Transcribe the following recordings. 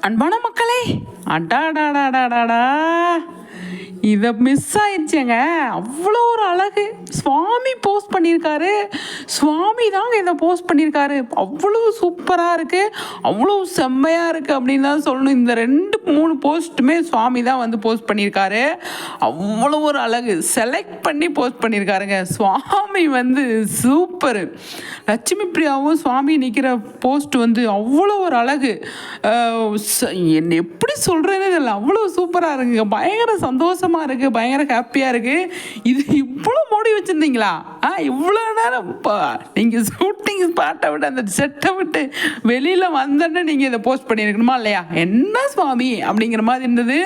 அன்பான மக்களே. அடாடாடாடாடாடா. இதை மிஸ் ஆயிடுச்சேங்க. அவ்வளோ ஒரு அழகு. சுவாமி போஸ்ட் பண்ணியிருக்காரு. சுவாமி தாங்க இதை போஸ்ட் பண்ணியிருக்காரு. அவ்வளோ சூப்பராக இருக்குது அவ்வளோ செம்மையாக இருக்குது அப்படின்னு தான் சொல்லணும். இந்த ரெண்டு மூணு போஸ்ட்டுமே சுவாமி தான் வந்து போஸ்ட் பண்ணியிருக்காரு. அவ்வளோ ஒரு அழகு. செலக்ட் பண்ணி போஸ்ட் பண்ணியிருக்காருங்க. சுவாமி வந்து சூப்பர். லட்சுமி பிரியாவும் சுவாமி நிற்கிற போஸ்ட் வந்து அவ்வளோ ஒரு அழகு. என்ன எப்படி சொல்கிறேன்னு தெரியல. அவ்வளோ சூப்பராக இருக்குங்க. பயங்கர சந்தோஷமாக இருக்குது பயங்கர ஹாப்பியாக இருக்குது இது இவ்வளோ மூடி வச்சுருந்தீங்களா? ஆ இவ்வளோ நேரம் நீங்கள் ஷூட்டிங் ஸ்பாட்டை விட்டு அந்த செட்டை விட்டு வெளியில் வந்தோன்னே நீங்கள் இதை போஸ்ட் பண்ணியிருக்கணுமா இல்லையா? என்ன சுவாமி? அப்படிங்கிற மாதிரி இருந்தது.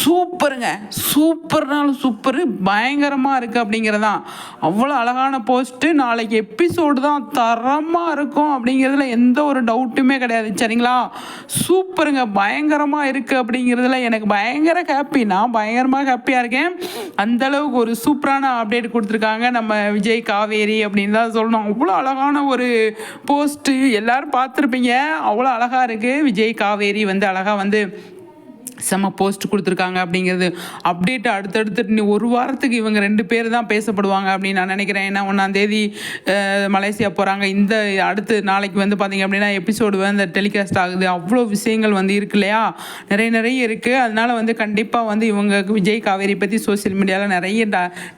சூப்பருங்க. சூப்பர்னாலும் சூப்பரு பயங்கரமாக இருக்குது அப்படிங்கிறதான். அவ்வளோ அழகான போஸ்ட்டு நாளைக்கு எபிசோடு தான் தரமாக இருக்கும் அப்படிங்கிறதுல எந்த ஒரு டவுட்டுமே கிடையாது. சரிங்களா? சூப்பருங்க. பயங்கரமாக இருக்குது அப்படிங்கிறதுல எனக்கு பயங்கர ஹாப்பி நான் பயங்கரமாக ஹாப்பியாக இருக்கேன். அந்த அளவுக்கு ஒரு சூப்பரான அப்டேட் கொடுத்துருக்காங்க நம்ம விஜய் காவேரி அப்படின்னு தான் சொல்லணும். அவ்வளோ அழகான ஒரு போஸ்ட்டு எல்லோரும் பார்த்துருப்பீங்க. அவ்வளோ அழகாக இருக்குது விஜய் காவேரி வந்து அழகாக வந்து செம்ம போஸ்ட் கொடுத்துருக்காங்க அப்படிங்கிறது அப்டேட் அடுத்தடுத்து இன்னி ஒரு வாரத்துக்கு இவங்க ரெண்டு பேர் தான் பேசப்படுவாங்க அப்படின்னு நான் நினைக்கிறேன். ஏன்னா ஒன்றாந்தேதி மலேசியா போகிறாங்க இந்த அடுத்து நாளைக்கு வந்து பார்த்தீங்க அப்படின்னா எபிசோடு வந்து டெலிகாஸ்ட் ஆகுது. அவ்வளோ விஷயங்கள் வந்து இருக்கு இல்லையா? நிறைய நிறைய இருக்குது அதனால வந்து கண்டிப்பாக வந்து இவங்க விஜய் காவேரி பற்றி சோஷியல் மீடியாவில் நிறைய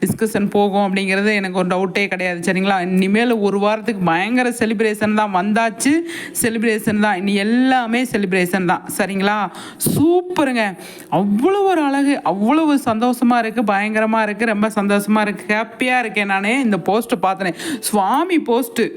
டிஸ்கஷன் போகும் அப்படிங்கிறது எனக்கு ஒரு டவுட்டே கிடையாது. சரிங்களா? இனிமேல் ஒரு வாரத்துக்கு பயங்கர செலிப்ரேஷன் தான் வந்தாச்சு. செலிப்ரேஷன் தான். இனி எல்லாமே செலிப்ரேஷன் தான். சரிங்களா? சூப்பருங்க. அவ்வளோ ஒரு அழகு அவ்வளவு சந்தோஷமாக இருக்குது பயங்கரமாக இருக்குது ரொம்ப சந்தோஷமாக இருக்குது ஹாப்பியாக இருக்கேன் நான் இந்த போஸ்ட்டை பார்த்தனே. சுவாமி போஸ்ட்டு